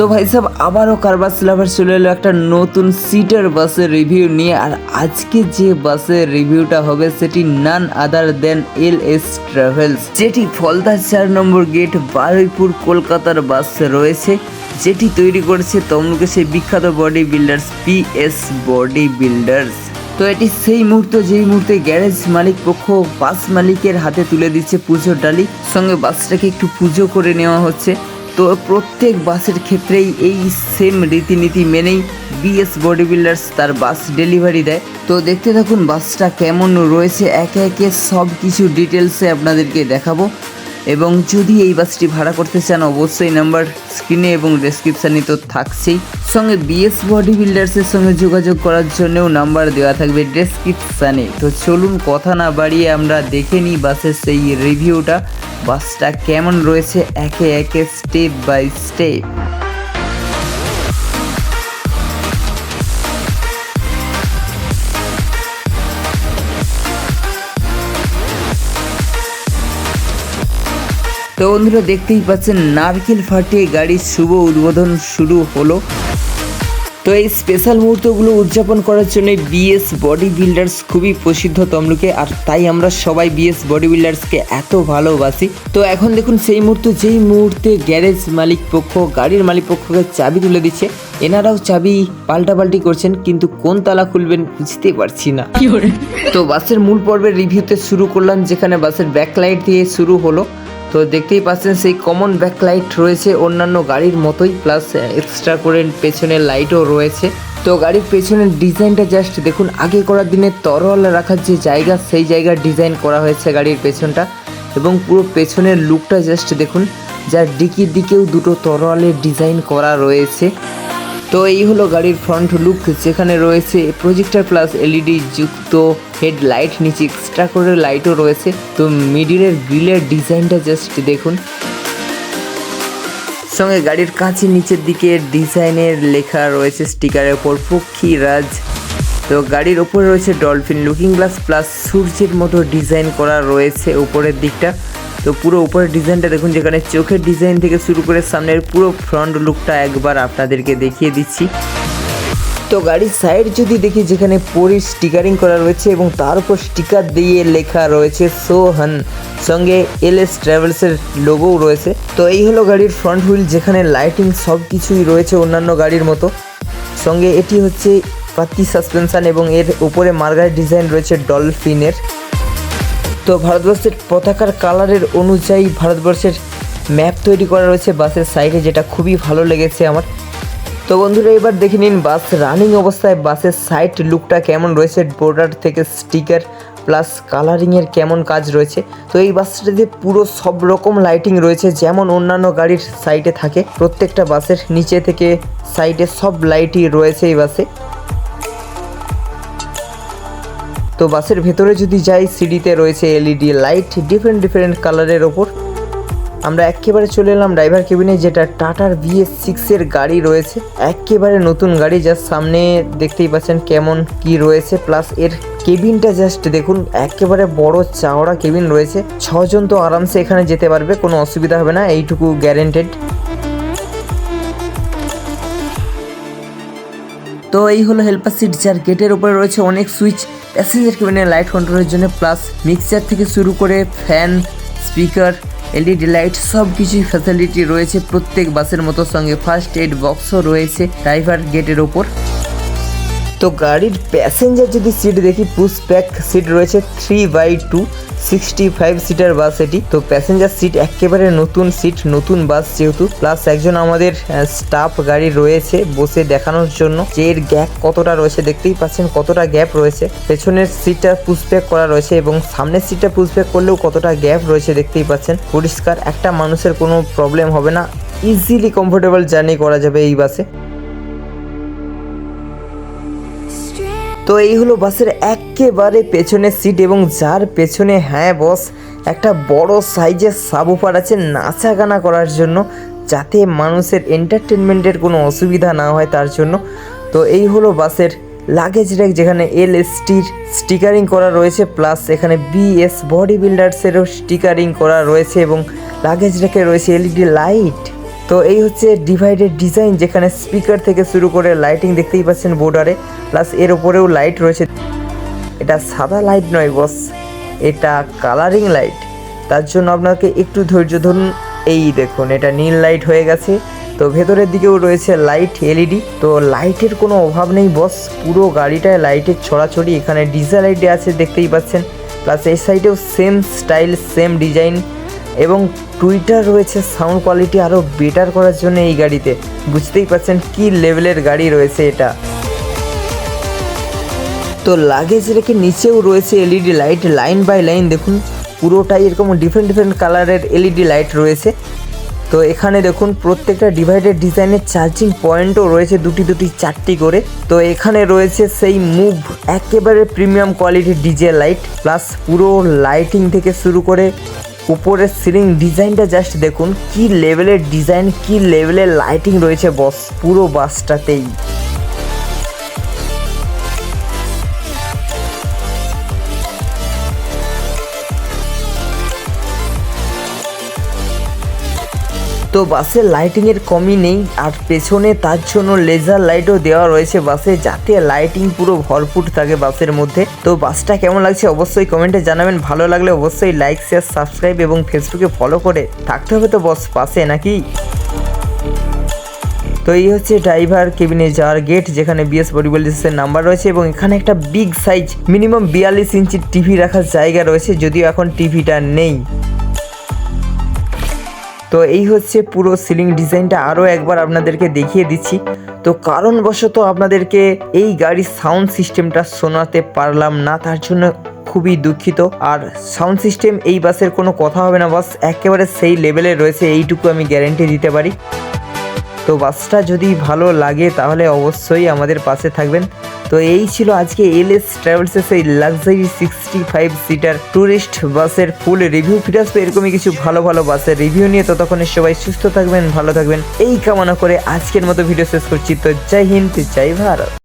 তো ভাই সাহেব আবারও কারবার লাভার চলে এলো একটা নতুন সিটার বাসের রিভিউ নিয়ে, আর আজকে যে বাসের রিভিউটা হবে সেটি নান আদার দেন এল এস ট্রাভেলস যেটি ফলদা চার নম্বর গেট বারুইপুর, কলকাতার বাস রয়েছে, যেটি তৈরি করেছে তমলুকে সেই বিখ্যাত body builders P S body builders তো এটি সেই মুহূর্ত, যেই মুহূর্তে গ্যারেজ মালিক পক্ষ বাস মালিকের হাতে তুলে দিচ্ছে পুজোর ডালি, সঙ্গে বাসটাকে একটু পুজো করে নেওয়া হচ্ছে। তো প্রত্যেক বাসের ক্ষেত্রেই এই সেম রীতিনীতি মেনেই বিএস বডি বিল্ডার্স তার বাস ডেলিভারি দেয়। তো দেখতে থাকুন বাসটা কেমন রয়েছে, একে একে সব কিছু ডিটেলসে আপনাদেরকে দেখাবো। এবং যদি এই বাসটি ভাড়া করতে চান, অবশ্যই নাম্বার স্ক্রিনে এবং ডেসক্রিপশানে তো থাকছেই। সঙ্গে বিএস বডি বিল্ডার্সের সঙ্গে যোগাযোগ করার জন্যও নাম্বার দেওয়া থাকবে ডেসক্রিপশানে তো চলুন কথা না বাড়িয়ে আমরা দেখে নিই বাসের সেই রিভিউটা বাসটা কেমন রয়েছে একে একে স্টেপ বাই স্টেপ তো বন্ধুরা, দেখতেই পাচ্ছেন, নারকেল ফাটিয়ে গাড়ির শুভ উদ্বোধন শুরু হলো। তো এই স্পেশাল মুহূর্তগুলো উদযাপন করার জন্য বিএস বডি বিল্ডার্স খুবই প্রসিদ্ধ তমলুকে আর তাই আমরা সবাই বিএস বডি বিল্ডার্সকে এত ভালোবাসি। তো এখন দেখুন সেই মুহূর্তে যেই মুহূর্তে গ্যারেজ মালিক পক্ষ গাড়ির মালিক পক্ষকে চাবি তুলে দিচ্ছে এনারাও চাবি পাল্টাপাল্টি করছেন কিন্তু কোন তালা খুলবেন বুঝতে পারছি না। তো বাসের মূল পর্বের রিভিউতে শুরু করলাম যেখানে বাসের ব্যাকলাইট দিয়ে শুরু হলো। তো দেখতেই পাচ্ছেন সেই কমন ব্যাকলাইট রয়েছে অন্যান্য গাড়ির মতোই প্লাস এক্সট্রা করে পেছনের লাইটও রয়েছে। তো গাড়ির পেছনের ডিজাইনটা জাস্ট দেখুন আগে করার দিনে তরল রাখার যে জায়গা, সেই জায়গার ডিজাইন করা হয়েছে গাড়ির পেছনটা। এবং পুরো পেছনের লুকটা জাস্ট দেখুন, যার ডিকির দিকেও দুটো তরোয়ালের ডিজাইন করা রয়েছে। তো এই হলো গাড়ির ফ্রন্ট লুক যেখানে রয়েছে প্রজেক্টর প্লাস এলইডি যুক্ত হেডলাইট নিচে এক্সট্রা করে লাইটও রয়েছে। তো মিডিলের গ্রিলের ডিজাইনটা জাস্ট দেখুন। সঙ্গে গাড়ির কাছে নিচের দিকে ডিজাইনের লেখা রয়েছে স্টিকারের ওপর পক্ষী রাজ তো গাড়ির ওপরে রয়েছে ডলফিন লুকিং গ্লাস প্লাস সূর্যের মতো ডিজাইন করা রয়েছে উপরের দিকটা। তো পুরো উপরের ডিজাইনটা দেখুন, যেখানে চোখের ডিজাইন থেকে শুরু করে সামনের পুরো ফ্রন্ট লুকটা একবার আপনাদেরকে দেখিয়ে দিচ্ছি। তো গাড়ির সাইড যদি দেখি, যেখানে পরি স্টিকারিং করা রয়েছে এবং তার উপর স্টিকার দিয়ে লেখা রয়েছে সোহান, সঙ্গে এল এস ট্রাভেলসের লোগোও রয়েছে। তো এই হলো গাড়ির ফ্রন্ট হুইল যেখানে লাইটিং সব কিছুই রয়েছে অন্যান্য গাড়ির মতো। সঙ্গে এটি হচ্ছে পাতি সাসপেনশন এবং এর উপরে মার্গার ডিজাইন রয়েছে ডলফিনের তো ভারতবর্ষের পতাকার কালারের অনুযায়ী ভারতবর্ষের ম্যাপ তৈরি করা রয়েছে বাসের সাইডে, যেটা খুবই ভালো লেগেছে আমার। তো বন্ধুরা, এবার দেখে নিন বাস রানিং অবস্থায় বাসের সাইড লুকটা কেমন রয়েছে বোর্ডার থেকে স্টিকার প্লাস কালারিংয়ের কেমন কাজ রয়েছে। তো এই বাসটাতে পুরো সব রকম লাইটিং রয়েছে, যেমন অন্যান্য গাড়ির সাইডে থাকে। প্রত্যেকটা বাসের নিচে থেকে সাইডে সব লাইটই রয়েছে এই বাসে। তো বাসের ভেতরে যদি যাই, সিডিতে রয়েছে এলইডি লাইট ডিফারেন্ট ডিফারেন্ট কালারের ওপর। আমরা একেবারে চলে এলাম ড্রাইভার কেবিনে যেটা টাটার ভিএস সিক্সের গাড়ি রয়েছে। একেবারে নতুন গাড়ি যার সামনে দেখতেই পাচ্ছেন কেমন কি রয়েছে। প্লাস এর কেবিনটা জাস্ট দেখুন একেবারে বড় চাওড়া কেবিন রয়েছে। ছজন তো আরামসে এখানে যেতে পারবে, কোনো অসুবিধা হবে না, এইটুকু গ্যারেন্টেড তো এই হলো হেল্পার সিট যার গেটের উপরে রয়েছে অনেক সুইচ প্যাসেঞ্জার কেবিনে লাইট কন্ট্রোলের জন্য প্লাস মিক্সচার থেকে শুরু করে ফ্যান স্পিকার এলইডি লাইট সব কিছুই ফ্যাসিলিটি রয়েছে প্রত্যেক বাসের মতো সঙ্গে। ফার্স্ট এড বক্সও রয়েছে ড্রাইভার গেটের ওপর। তো গাড়ির প্যাসেঞ্জার যদি সিট দেখি পুশ প্যাক সিট রয়েছে three by two sixty five seater bus এটি। তো প্যাসেঞ্জার সিট একেবারে নতুন সিট নতুন বাস যেহেতু। প্লাস একজন আমাদের স্টাফ গাড়ি রয়েছে বসে দেখানোর জন্য। যে এর গ্যাপ কতটা রয়েছে দেখতেই পাচ্ছেন, কতটা গ্যাপ রয়েছে। পেছনের সিটটা পুশব্যাক করা রয়েছে এবং সামনের সিটটা পুশব্যাক করলেও কতটা গ্যাপ রয়েছে দেখতেই পাচ্ছেন। পরিষ্কার, একটা মানুষের কোনো প্রবলেম হবে না। ইজিলি কমফোর্টেবল জার্নি করা যাবে এই বাসে তো এই হলো বাসের একেবারে পেছনের সিট এবং যার পেছনে হ্যাঁ বস একটা বড় সাইজের সাবুফার আছে নাচা গানা করার জন্য, যাতে মানুষের এন্টারটেনমেন্টের কোনো অসুবিধা না হয় তার জন্য। তো এই হলো বাসের লাগেজ র্যাক যেখানে এল এসটির স্টিকারিং করা রয়েছে প্লাস এখানে বিএস বডি বিল্ডার্সেরও স্টিকারিং করা রয়েছে এবং লাগেজ র্যাকে রয়েছে এলইডি লাইট তো এই হচ্ছে ডিভাইডেড ডিজাইন যেখানে স্পিকার থেকে শুরু করে লাইটিং দেখতেই পাচ্ছেন বোর্ডারে প্লাস এর ওপরেও লাইট রয়েছে। এটা সাদা লাইট নয় বস এটা কালারিং লাইট তার জন্য আপনাকে একটু ধৈর্য ধরুন। এই দেখুন, এটা নীল লাইট হয়ে গেছে। তো ভেতরের দিকেও রয়েছে লাইট এলইডি তো লাইটের কোনো অভাব নেই বস পুরো গাড়িটায় লাইটের ছড়াছড়ি। এখানে ডিজেল লাইটে আছে, দেখতেই পাচ্ছেন। প্লাস এই সাইডেও সেম স্টাইল সেম ডিজাইন এবং টুইটার রয়েছে, সাউন্ড কোয়ালিটি আরও বেটার করার জন্য এই গাড়িতে। বুঝতেই পারছেন কি লেভেলের গাড়ি রয়েছে এটা। তো লাগেজ রেখে নিচেও রয়েছে LED light, line by line. দেখুন, পুরোটাই এরকম ডিফারেন্ট ডিফারেন্ট কালারের এলইডি লাইট রয়েছে। তো এখানে দেখুন, প্রত্যেকটা ডিভাইডেড ডিজাইনের চার্জিং পয়েন্টও রয়েছে দুটি দুটি, চারটি করে। তো এখানে রয়েছে সেই মুভ একেবারে প্রিমিয়াম কোয়ালিটির ডিজে লাইট প্লাস পুরো লাইটিং থেকে শুরু করে উপরের সিলিং ডিজাইনটা জাস্ট দেখুন, কি লেভেলের ডিজাইন কি লেভেলের লাইটিং রয়েছে বস পুরো বাসটাতেই তো বাসের লাইটিংয়ের কমই নেই, আর পেছনে তার জন্য লেজার লাইটও দেওয়া রয়েছে বাসে, যাতে লাইটিং পুরো ভরপুর থাকে বাসের মধ্যে। তো বাসটা কেমন লাগছে অবশ্যই কমেন্টে জানাবেন, ভালো লাগলে অবশ্যই লাইক শেয়ার সাবস্ক্রাইব এবং ফেসবুকে ফলো করে থাকতে হবে তো বস পাশে নাকি? তো এই হচ্ছে ড্রাইভার কেবিনে যাওয়ার গেট যেখানে বিএস বডিবিল্ডার্সের নাম্বার রয়েছে এবং এখানে একটা বিগ সাইজ মিনিমাম বিয়াল্লিশ ইঞ্চির টিভি রাখার জায়গা রয়েছে, যদিও এখন টিভিটা নেই। তো এই হচ্ছে পুরো সিলিং ডিজাইনটা আরও একবার আপনাদেরকে দেখিয়ে দিচ্ছি। তো কারণবশত আপনাদেরকে এই গাড়ির সাউন্ড সিস্টেমটা শোনাতে পারলাম না, তার জন্য খুবই দুঃখিত। আর সাউন্ড সিস্টেম এই বাসের কোনো কথা হবে না, বাস একেবারে সেই লেভেলে রয়েছে, এইটুকু আমি গ্যারেন্টি দিতে পারি। তো বাসটা যদি ভালো লাগে, তাহলে অবশ্যই আমাদের পাশে থাকবেন। তো এই ছিল আজকে এল এস ট্রাভেলসের সেই luxury sixty five seater tourist বাসের ফুল রিভিউ ফিরে আসবে এরকমই কিছু ভালো ভালো বাসের রিভিউ নিয়ে। ততক্ষণে সবাই সুস্থ থাকবেন, ভালো থাকবেন। এই কামনা করে আজকের মতো ভিডিও শেষ করছি। তো জয় হিন্দ, জয় ভারত।